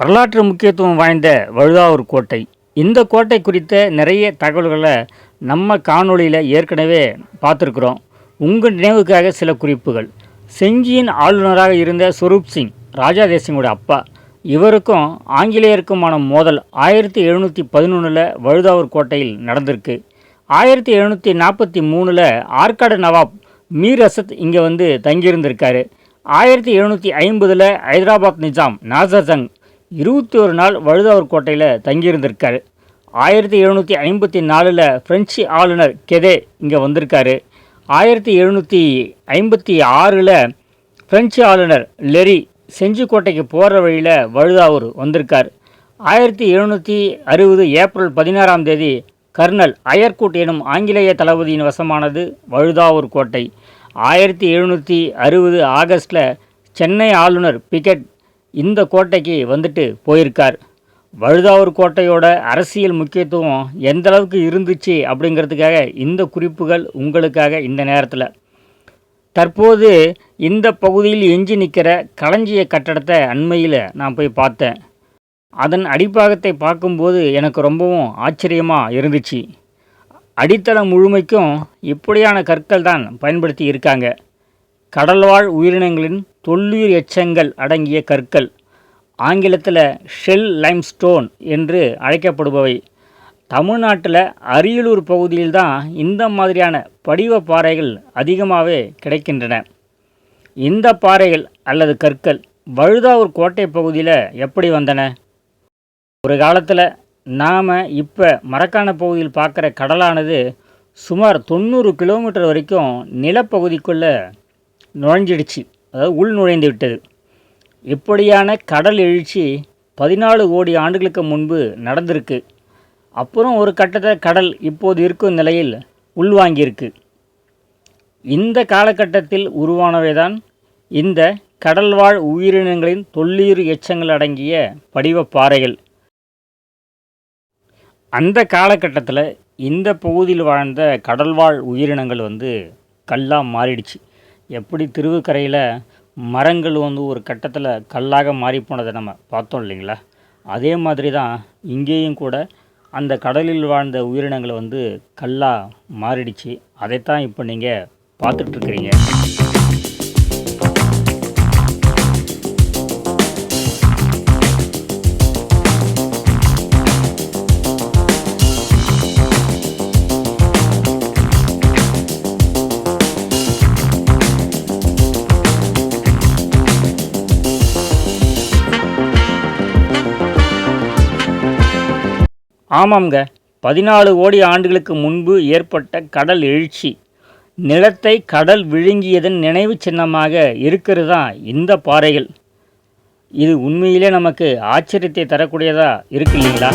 வரலாற்று முக்கியத்துவம் வாய்ந்த வழுதாவூர் கோட்டை. இந்த கோட்டை குறித்த நிறைய தகவல்களை நம்ம காணொளியில் ஏற்கனவே பார்த்துருக்குறோம். உங்கள் நினைவுக்காக சில குறிப்புகள். செஞ்சியின் ஆளுநராக இருந்த சுரூப் சிங் ராஜா தேசிங்கோட அப்பா. இவருக்கும் ஆங்கிலேயருக்குமான மோதல் ஆயிரத்தி எழுநூற்றி பதினொன்றில் வழுதாவூர் கோட்டையில் நடந்திருக்கு. ஆயிரத்தி எழுநூற்றி நாற்பத்தி மூணில் ஆற்காடு நவாப் மீர் அசத் இங்கே வந்து தங்கியிருந்திருக்காரு. ஆயிரத்தி எழுநூற்றி ஐம்பதில் ஹைதராபாத் நிஜாம் நாசர் ஜங் இருபத்தி ஒரு நாள் வழுதாவூர் கோட்டையில் தங்கியிருந்திருக்காரு. ஆயிரத்தி எழுநூற்றி ஐம்பத்தி நாலில் ஃப்ரெஞ்சு ஆளுநர் கெதே இங்கே வந்திருக்காரு. ஆயிரத்தி எழுநூற்றி ஐம்பத்தி ஆறில் ஃப்ரெஞ்சு ஆளுநர் லெரி செஞ்சிக்கோட்டைக்கு போகிற வழியில் வழுதாவூர் வந்திருக்கார். ஆயிரத்தி எழுநூற்றி அறுபது ஏப்ரல் பதினாறாம் தேதி கர்னல் அயர்கூட் எனும் ஆங்கிலேய தளபதியின் வசமானது வழுதாவூர் கோட்டை. ஆயிரத்தி எழுநூற்றி அறுபது ஆகஸ்டில் சென்னை ஆளுநர் பிகெட் இந்த கோட்டைக்கு வந்துட்டு போயிருக்கார். வழுதாவூர் கோட்டையோட அரசியல் முக்கியத்துவம் எந்த அளவுக்கு இருந்துச்சு அப்படிங்கிறதுக்காக இந்த குறிப்புகள் உங்களுக்காக இந்த நேரத்தில். தற்போது இந்த பகுதியில் எஞ்சி நிற்கிற களஞ்சிய கட்டடத்தை அண்மையில் நான் போய் பார்த்தேன். அதன் அடிப்பாகத்தை பார்க்கும்போது எனக்கு ரொம்பவும் ஆச்சரியமாக இருந்துச்சு. அடித்தளம் முழுமைக்கும் இப்படியான கற்கள் தான் பயன்படுத்தி இருக்காங்க. கடல்வாழ் உயிரினங்களின் தொல்லுயிர் எச்சங்கள் அடங்கிய கற்கள் ஆங்கிலத்தில் ஷெல் லைம்ஸ்டோன் என்று அழைக்கப்படுபவை. தமிழ்நாட்டில் அரியலூர் பகுதியில் தான் இந்த மாதிரியான படிவ பாறைகள் அதிகமாகவே கிடைக்கின்றன. இந்த பாறைகள் அல்லது கற்கள் வழுதாவூர் கோட்டை பகுதியில் எப்படி வந்தன? ஒரு காலத்தில் நாம் இப்போ மரக்கான பகுதியில் பார்க்குற கடலானது சுமார் தொண்ணூறு கிலோமீட்டர் வரைக்கும் நிலப்பகுதிக்குள்ளே நுழைஞ்சிடுச்சு. அதாவது உள் நுழைந்து விட்டது. இப்படியான கடல் எழுச்சி பதினாலு கோடி ஆண்டுகளுக்கு முன்பு நடந்திருக்கு. அப்புறம் ஒரு கட்டத்தில் கடல் இப்போது இருக்கும் நிலையில் உள்வாங்கியிருக்கு. இந்த காலகட்டத்தில் உருவானவை தான் இந்த கடல்வாழ் உயிரினங்களின் தொல்லீர் எச்சங்கள் அடங்கிய படிவப்பாறைகள் அந்த காலகட்டத்தில் இந்த பகுதியில் வாழ்ந்த கடல்வாழ் உயிரினங்கள் வந்து கல்லாக மாறிடுச்சு. எப்படி திருவுக்கரையில் மரங்கள் வந்து ஒரு கட்டத்தில் கல்லாக மாறி போனதை நம்ம பார்த்தோம் இல்லைங்களா? அதே மாதிரி தான் இங்கேயும் கூட அந்த கடலில் வாழ்ந்த உயிரினங்களை வந்து கல்லாக மாறிடுச்சு. அதைத்தான் இப்போ நீங்கள் பார்த்துட்ருக்குறீங்க ஆமாம்ங்க. பதினாலு கோடி ஆண்டுகளுக்கு முன்பு ஏற்பட்ட கடல் எழுச்சி நிலத்தை கடல் விழுங்கியதன் நினைவு சின்னமாக இருக்கிறது தான் இந்த பாறைகள்? இது உண்மையிலே நமக்கு ஆச்சரியத்தை தரக்கூடியதாக இருக்கு இல்லைங்களா?